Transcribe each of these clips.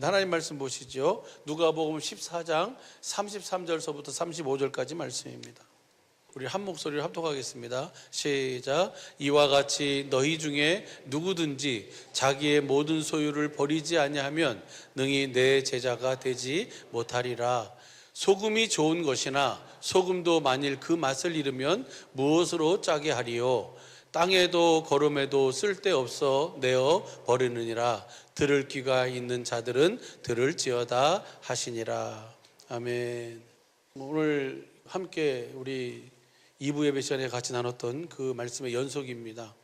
하나님 말씀 보시죠. 누가복음 14장 33절서부터 35절까지 말씀입니다. 우리 한 목소리를 합독하겠습니다. 시작. 이와 같이 너희 중에 누구든지 자기의 모든 소유를 버리지 아니하면 능히 내 제자가 되지 못하리라. 소금이 좋은 것이나 소금도 만일 그 맛을 잃으면 무엇으로 짜게 하리요? 땅에도 걸음에도 쓸데없어 내어 버리느니라. 들을 귀가 있는 자들은 들을지어다 하시니라. 아멘. 오늘 함께 우리 2부 예배 시간에 같이 나눴던 그 말씀의 연속입니다.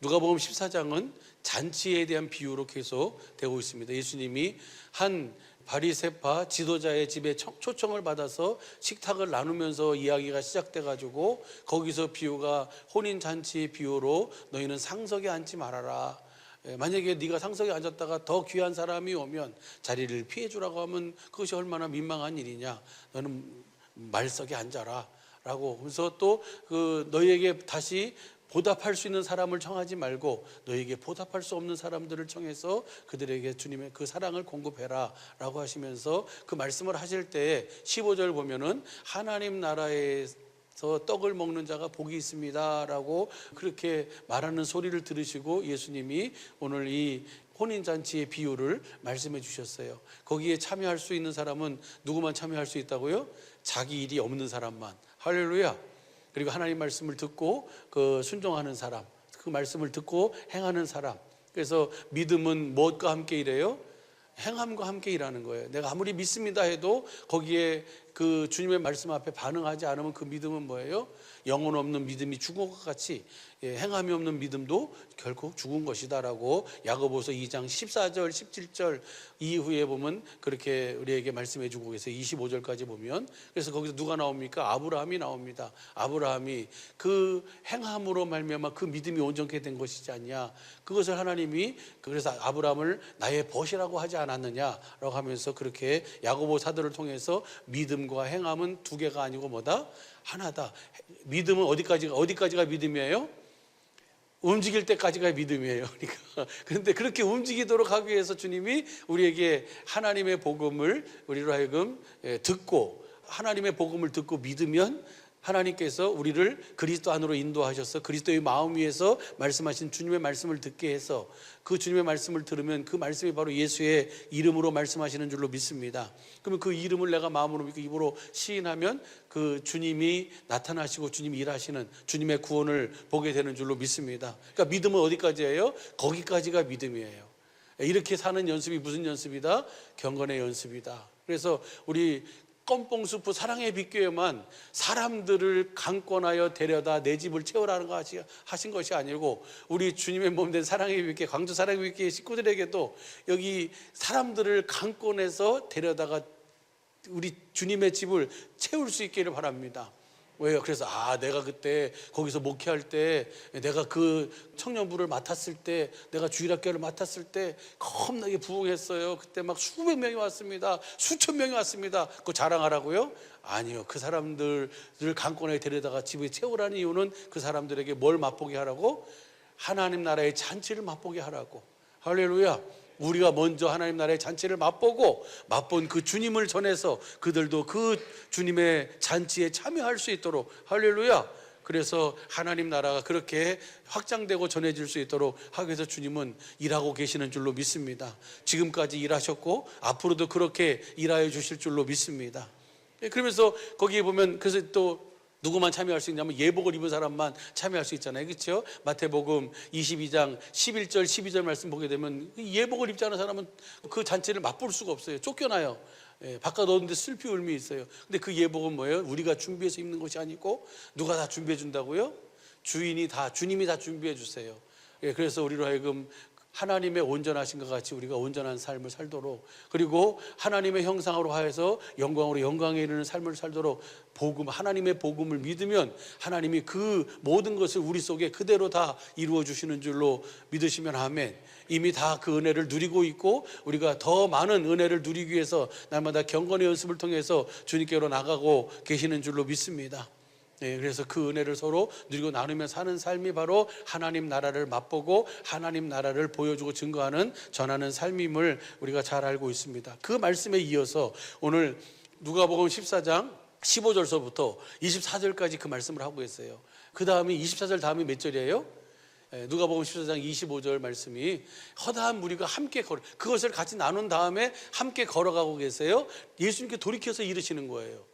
누가복음 14장은 잔치에 대한 비유로 계속 되고 있습니다. 예수님이 한 바리세파 지도자의 집에 청- 초청을 받아서 식탁을 나누면서 이야기가 시작돼 가지고 거기서 비유가 혼인 잔치 비유로 너희는 상석에 앉지 말아라. 예, 만약에 네가 상석에 앉았다가 더 귀한 사람이 오면 자리를 피해 주라고 하면 그것이 얼마나 민망한 일이냐. 너는 말석에 앉아라. 라고 그래서 또 그 너희에게 다시 보답할 수 있는 사람을 청하지 말고 너희에게 보답할 수 없는 사람들을 청해서 그들에게 주님의 그 사랑을 공급해라 라고 하시면서 그 말씀을 하실 때 15절 보면은 하나님 나라에 서 떡을 먹는 자가 복이 있습니다라고 그렇게 말하는 소리를 들으시고 예수님이 오늘 이 혼인잔치의 비유를 말씀해 주셨어요. 거기에 참여할 수 있는 사람은 누구만 참여할 수 있다고요? 자기 일이 없는 사람만. 할렐루야. 그리고 하나님 말씀을 듣고 그 순종하는 사람, 그 말씀을 듣고 행하는 사람. 그래서 믿음은 무엇과 함께 일해요? 행함과 함께 일하는 거예요. 내가 아무리 믿습니다 해도 거기에 그 주님의 말씀 앞에 반응하지 않으면 그 믿음은 뭐예요? 영혼 없는 믿음이 죽은 것 같이 예, 행함이 없는 믿음도 결국 죽은 것이다라고 야고보서 2장 14절 17절 이후에 보면 그렇게 우리에게 말씀해 주고 계세요. 25절까지 보면 그래서 거기서 누가 나옵니까? 아브라함이 나옵니다. 아브라함이 그 행함으로 말미암아 그 믿음이 온전케 된 것이지 않냐. 그것을 하나님이 그래서 아브라함을 나의 벗이라고 하지 않았느냐라고 하면서 그렇게 야고보 사도를 통해서 믿음 과 행함은 두 개가 아니고 뭐다? 하나다. 믿음은 어디까지가 어디까지가 믿음이에요? 움직일 때까지가 믿음이에요. 그러니까 그런데 그렇게 움직이도록 하기 위해서 주님이 우리에게 하나님의 복음을 우리로 하여금 예, 듣고 하나님의 복음을 듣고 믿으면 하나님께서 우리를 그리스도 안으로 인도하셔서 그리스도의 마음 위에서 말씀하신 주님의 말씀을 듣게 해서 그 주님의 말씀을 들으면 그 말씀이 바로 예수의 이름으로 말씀하시는 줄로 믿습니다. 그러면 그 이름을 내가 마음으로 믿고 입으로 시인하면 그 주님이 나타나시고 주님이 일하시는 주님의 구원을 보게 되는 줄로 믿습니다. 그러니까 믿음은 어디까지예요? 거기까지가 믿음이에요. 이렇게 사는 연습이 무슨 연습이다? 경건의 연습이다. 그래서 우리 껌뽕수프 사랑의 빛교회만 사람들을 강권하여 데려다 내 집을 채우라는 거 하신 것이 아니고 우리 주님의 몸 된 사랑의 빛교회 광주 사랑의 빛교회 식구들에게도 여기 사람들을 강권해서 데려다가 우리 주님의 집을 채울 수 있기를 바랍니다. 왜요? 그래서 아 내가 그때 거기서 목회할 때 내가 그 청년부를 맡았을 때 내가 주일학교를 맡았을 때 겁나게 부흥했어요. 그때 막 수백 명이 왔습니다. 수천 명이 왔습니다. 그거 자랑하라고요? 아니요. 그 사람들을 강권에 데려다가 집에 채우라는 이유는 그 사람들에게 뭘 맛보게 하라고? 하나님 나라의 잔치를 맛보게 하라고. 할렐루야. 우리가 먼저 하나님 나라의 잔치를 맛보고 맛본 그 주님을 전해서 그들도 그 주님의 잔치에 참여할 수 있도록 할렐루야. 그래서 하나님 나라가 그렇게 확장되고 전해질 수 있도록 하기 위해서 주님은 일하고 계시는 줄로 믿습니다. 지금까지 일하셨고 앞으로도 그렇게 일하여 주실 줄로 믿습니다. 예, 그러면서 거기에 보면 그래서 또 누구만 참여할 수 있냐면 예복을 입은 사람만 참여할 수 있잖아요. 그렇죠? 마태복음 22장 11절 12절 말씀 보게 되면 예복을 입지 않은 사람은 그 잔치를 맛볼 수가 없어요. 쫓겨나요. 예, 바깥 오는데 슬피 울미 있어요. 근데 그 예복은 뭐예요? 우리가 준비해서 입는 것이 아니고 누가 다 준비해 준다고요? 주인이 다 주님이 다 준비해 주세요. 예, 그래서 우리로 하여금 하나님의 온전하신 것 같이 우리가 온전한 삶을 살도록 그리고 하나님의 형상으로 하여서 영광으로 영광에 이르는 삶을 살도록 복음 하나님의 복음을 믿으면 하나님이 그 모든 것을 우리 속에 그대로 다 이루어 주시는 줄로 믿으시면 아멘. 이미 다 그 은혜를 누리고 있고 우리가 더 많은 은혜를 누리기 위해서 날마다 경건의 연습을 통해서 주님께로 나가고 계시는 줄로 믿습니다. 네, 그래서 그 은혜를 서로 누리고 나누며 사는 삶이 바로 하나님 나라를 맛보고 하나님 나라를 보여주고 증거하는 전하는 삶임을 우리가 잘 알고 있습니다. 그 말씀에 이어서 오늘 누가복음 14장 15절서부터 24절까지 그 말씀을 하고 있어요. 그 다음이 24절 다음이 몇 절이에요? 예, 누가복음 14장 25절 말씀이 허다한 무리가 함께 걸어 그것을 같이 나눈 다음에 함께 걸어가고 계세요. 예수님께 돌이켜서 이르시는 거예요.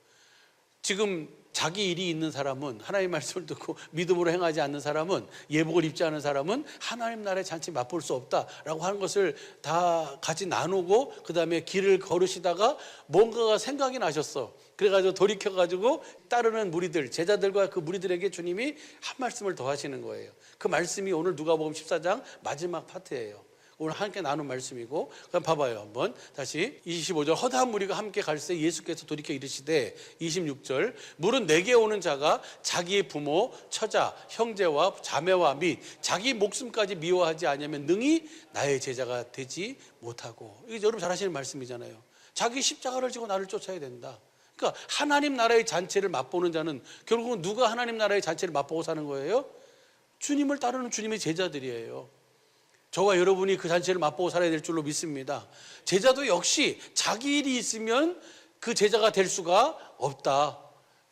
지금 자기 일이 있는 사람은 하나님 말씀을 듣고 믿음으로 행하지 않는 사람은 예복을 입지 않은 사람은 하나님 나라의 잔치 맛볼 수 없다라고 하는 것을 다 같이 나누고 그 다음에 길을 걸으시다가 뭔가가 생각이 나셨어. 그래가지고 돌이켜 가지고 따르는 무리들 제자들과 그 무리들에게 주님이 한 말씀을 더 하시는 거예요. 그 말씀이 오늘 누가복음 14장 마지막 파트예요. 오늘 함께 나눈 말씀이고 그럼 봐봐요 한번. 다시 25절. 허다한 무리가 함께 갈새 예수께서 돌이켜 이르시되 26절. 물은 내게 오는 자가 자기의 부모 처자 형제와 자매와 및 자기 목숨까지 미워하지 않으면 능히 나의 제자가 되지 못하고. 이게 여러분 잘 아시는 말씀이잖아요. 자기 십자가를 지고 나를 쫓아야 된다. 그러니까 하나님 나라의 잔치를 맛보는 자는 결국은 누가 하나님 나라의 잔치를 맛보고 사는 거예요? 주님을 따르는 주님의 제자들이에요 저와 여러분이 그 잔치를 맛보고 살아야 될 줄로 믿습니다. 제자도 역시 자기 일이 있으면 그 제자가 될 수가 없다.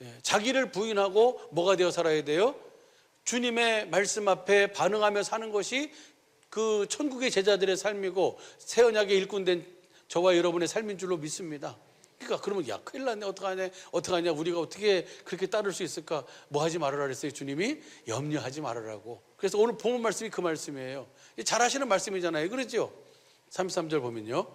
예, 자기를 부인하고 뭐가 되어 살아야 돼요? 주님의 말씀 앞에 반응하며 사는 것이 그 천국의 제자들의 삶이고 새 언약의 일꾼 된 저와 여러분의 삶인 줄로 믿습니다. 그러니까 그러면 야 큰일 났네. 어떡하냐 어떡하냐. 우리가 어떻게 그렇게 따를 수 있을까? 뭐 하지 말아라 그랬어요 주님이? 염려하지 말아라고. 그래서 오늘 본문 말씀이 그 말씀이에요. 잘 하시는 말씀이잖아요. 그렇죠? 33절 보면요.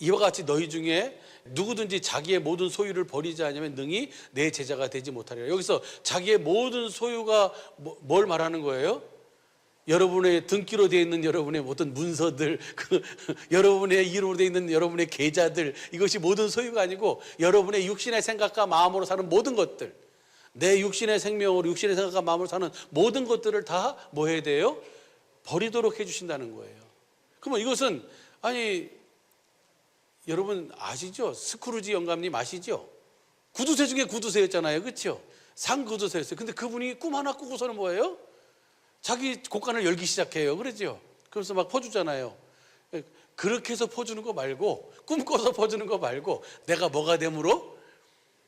이와 같이 너희 중에 누구든지 자기의 모든 소유를 버리지 않으면 능히 내 제자가 되지 못하리라. 여기서 자기의 모든 소유가 뭐- 뭘 말하는 거예요? 여러분의 등기로 되어 있는 여러분의 어떤 문서들, 그 여러분의 이름으로 되어 있는 여러분의 계좌들, 이것이 모든 소유가 아니고 여러분의 육신의 생각과 마음으로 사는 모든 것들, 내 육신의 생명으로 육신의 생각과 마음으로 사는 모든 것들을 다 뭐 해야 돼요? 버리도록 해주신다는 거예요. 그러면 이것은 아니 여러분 아시죠? 스크루지 영감님 아시죠? 구두쇠 중에 구두쇠였잖아요, 그렇죠? 상 구두쇠였어요. 근데 그분이 꿈 하나 꾸고서는 뭐예요? 자기 곳간을 열기 시작해요. 그러죠? 그래서 막 퍼주잖아요. 그렇게 해서 퍼주는 거 말고 꿈꿔서 퍼주는 거 말고 내가 뭐가 됨으로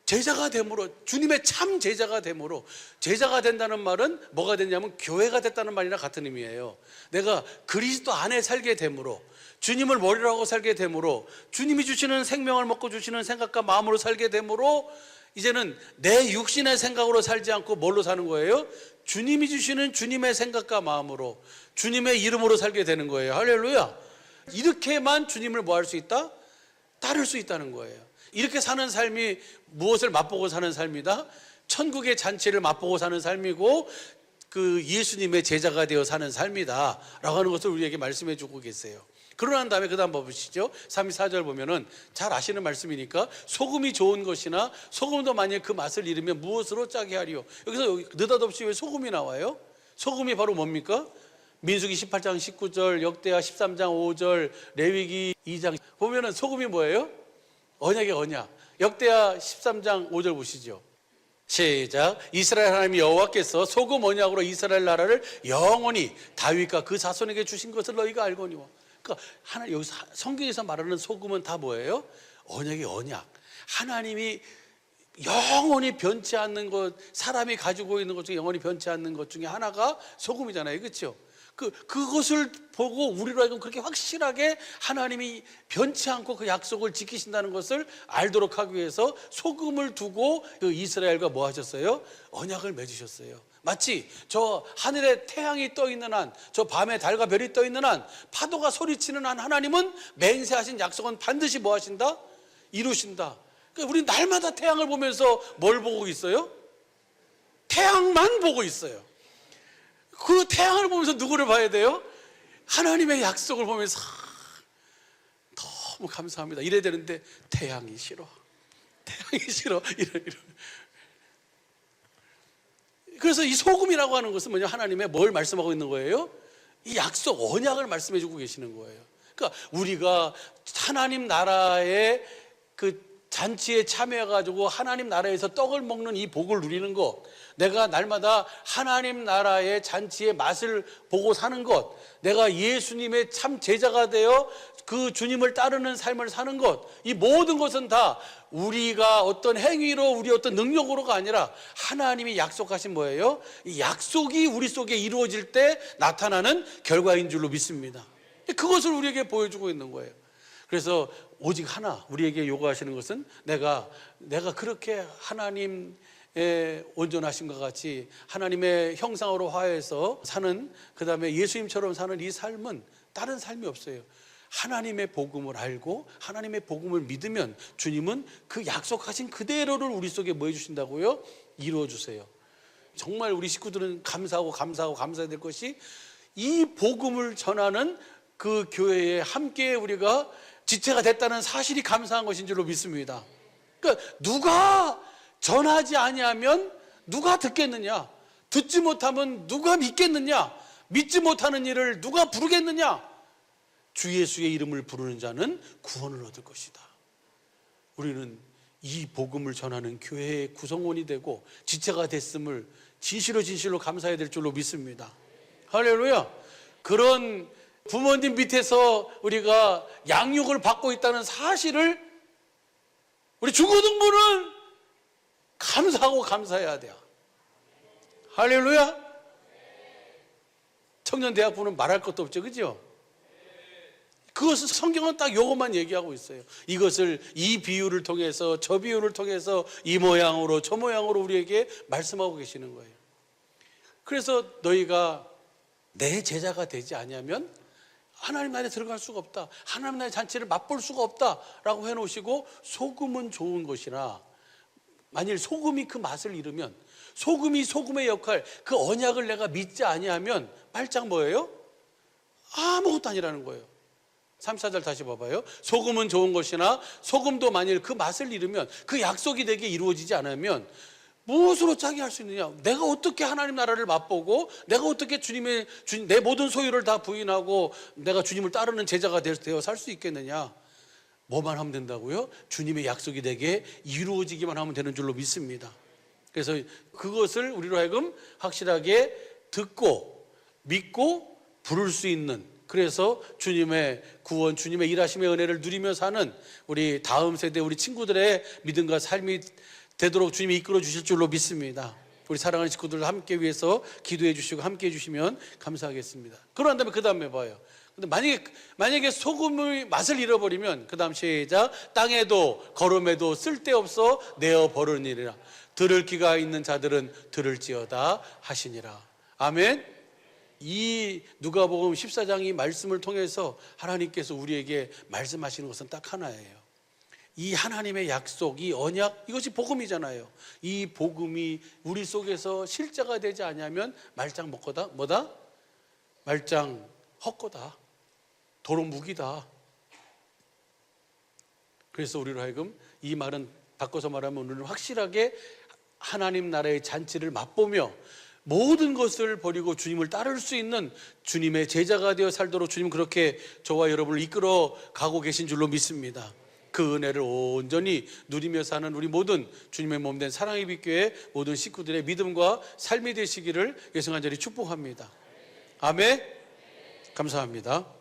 제자가 됨으로 주님의 참 제자가 됨으로 제자가 된다는 말은 뭐가 됐냐면 교회가 됐다는 말이나 같은 의미예요. 내가 그리스도 안에 살게 됨으로 주님을 머리로 하고 살게 됨으로 주님이 주시는 생명을 먹고 주시는 생각과 마음으로 살게 됨으로 이제는 내 육신의 생각으로 살지 않고 뭘로 사는 거예요? 주님이 주시는 주님의 생각과 마음으로 주님의 이름으로 살게 되는 거예요. 할렐루야. 이렇게만 주님을 뭐 할 수 있다? 따를 수 있다는 거예요. 이렇게 사는 삶이 무엇을 맛보고 사는 삶이다? 천국의 잔치를 맛보고 사는 삶이고 그 예수님의 제자가 되어 사는 삶이다. 라고 하는 것을 우리에게 말씀해 주고 계세요. 그러고 난 다음에 그 다음 보시죠. 34절 보면은 잘 아시는 말씀이니까 소금이 좋은 것이나 소금도 만약 그 맛을 잃으면 무엇으로 짜게 하리요. 여기서 여기 느닷없이 왜 소금이 나와요? 소금이 바로 뭡니까? 민수기 18장 19절, 역대하 13장 5절, 레위기 2장 보면은 소금이 뭐예요? 언약의 언약. 역대하 13장 5절 보시죠. 시작. 이스라엘 하나님 여호와께서 소금 언약으로 이스라엘 나라를 영원히 다윗과 그 자손에게 주신 것을 너희가 알거니와. 그러니까 하나 여기 성경에서 말하는 소금은 다 뭐예요? 언약의 언약. 하나님이 영원히 변치 않는 것, 사람이 가지고 있는 것 중에 영원히 변치 않는 것 중에 하나가 소금이잖아요. 그렇죠? 그 그것을 보고 우리로 하여금 그렇게 확실하게 하나님이 변치 않고 그 약속을 지키신다는 것을 알도록 하기 위해서 소금을 두고 그 이스라엘과 뭐 하셨어요? 언약을 맺으셨어요. 마치 저 하늘에 태양이 떠 있는 한, 저 밤에 달과 별이 떠 있는 한, 파도가 소리치는 한 하나님은 맹세하신 약속은 반드시 뭐 하신다? 이루신다. 그러니까 우리 날마다 태양을 보면서 뭘 보고 있어요? 태양만 보고 있어요. 그 태양을 보면서 누구를 봐야 돼요? 하나님의 약속을 보면서 아, 너무 감사합니다. 이래야 되는데 태양이 싫어. 태양이 싫어. 이러, 이러. 그래서 이 소금이라고 하는 것은 뭐냐? 하나님의 뭘 말씀하고 있는 거예요? 이 약속, 언약을 말씀해 주고 계시는 거예요. 그러니까 우리가 하나님 나라의 그 잔치에 참여해가지고 하나님 나라에서 떡을 먹는 이 복을 누리는 것, 내가 날마다 하나님 나라의 잔치의 맛을 보고 사는 것, 내가 예수님의 참 제자가 되어 그 주님을 따르는 삶을 사는 것, 이 모든 것은 다 우리가 어떤 행위로 우리 어떤 능력으로가 아니라 하나님이 약속하신 뭐예요? 이 약속이 우리 속에 이루어질 때 나타나는 결과인 줄로 믿습니다. 그것을 우리에게 보여주고 있는 거예요. 그래서 오직 하나 우리에게 요구하시는 것은 내가 내가 그렇게 하나님의 온전하신것 같이 하나님의 형상으로 화해해서 사는 그 다음에 예수님처럼 사는 이 삶은 다른 삶이 없어요. 하나님의 복음을 알고 하나님의 복음을 믿으면 주님은 그 약속하신 그대로를 우리 속에 뭐 해주신다고요? 이루어 주세요. 정말 우리 식구들은 감사하고 감사하고 감사해야 될 것이 이 복음을 전하는 그 교회에 함께 우리가 지체가 됐다는 사실이 감사한 것인 줄로 믿습니다. 그러니까 누가 전하지 아니하면 누가 듣겠느냐? 듣지 못하면 누가 믿겠느냐? 믿지 못하는 일을 누가 부르겠느냐? 주 예수의 이름을 부르는 자는 구원을 얻을 것이다. 우리는 이 복음을 전하는 교회의 구성원이 되고 지체가 됐음을 진실로 진실로 감사해야 될 줄로 믿습니다. 할렐루야. 그런 부모님 밑에서 우리가 양육을 받고 있다는 사실을 우리 중고등부는 감사하고 감사해야 돼요. 할렐루야. 청년 대학부는 말할 것도 없죠. 그죠? 그것은 성경은 딱 요것만 얘기하고 있어요. 이것을 이 비유를 통해서 저 비유를 통해서 이 모양으로 저 모양으로 우리에게 말씀하고 계시는 거예요. 그래서 너희가 내 제자가 되지 아니하면 하나님 나라에 들어갈 수가 없다. 하나님 나라의 잔치를 맛볼 수가 없다라고 해 놓으시고 소금은 좋은 것이나 만일 소금이 그 맛을 잃으면 소금이 소금의 역할 그 언약을 내가 믿지 아니하면 발작 뭐예요? 아무것도 아니라는 거예요. 34절 다시 봐봐요. 소금은 좋은 것이나 소금도 만일 그 맛을 잃으면 그 약속이 되게 이루어지지 않으면 무엇으로 짜게 할 수 있느냐? 내가 어떻게 하나님 나라를 맛보고 내가 어떻게 주님의 주, 내 모든 소유를 다 부인하고 내가 주님을 따르는 제자가 되어 살 수 있겠느냐? 뭐만 하면 된다고요? 주님의 약속이 되게 이루어지기만 하면 되는 줄로 믿습니다. 그래서 그것을 우리로 하여금 확실하게 듣고 믿고 부를 수 있는 그래서 주님의 구원, 주님의 일하심의 은혜를 누리며 사는 우리 다음 세대 우리 친구들의 믿음과 삶이 되도록 주님이 이끌어 주실 줄로 믿습니다. 우리 사랑하는 식구들 함께 위해서 기도해 주시고 함께 해 주시면 감사하겠습니다. 그런 다음에 그 다음에 봐요. 근데 만약에 만약에 소금의 맛을 잃어버리면 그 다음 시작 땅에도 걸음에도 쓸데없어 내어 버리니라 들을 귀가 있는 자들은 들을지어다 하시니라. 아멘. 이 누가복음 14장이 말씀을 통해서 하나님께서 우리에게 말씀하시는 것은 딱 하나예요. 이 하나님의 약속, 이 언약, 이것이 복음이잖아요. 이 복음이 우리 속에서 실제가 되지 않으면 말짱 먹거다, 뭐다? 말짱 헛거다. 도로 무기다. 그래서 우리로 하여금 이 말은 바꿔서 말하면 오늘은 확실하게 하나님 나라의 잔치를 맛보며 모든 것을 버리고 주님을 따를 수 있는 주님의 제자가 되어 살도록 주님 그렇게 저와 여러분을 이끌어 가고 계신 줄로 믿습니다. 그 은혜를 온전히 누리며 사는 우리 모든 주님의 몸 된 사랑의 빛교회 모든 식구들의 믿음과 삶이 되시기를 예성한 자리 축복합니다. 아멘. 감사합니다.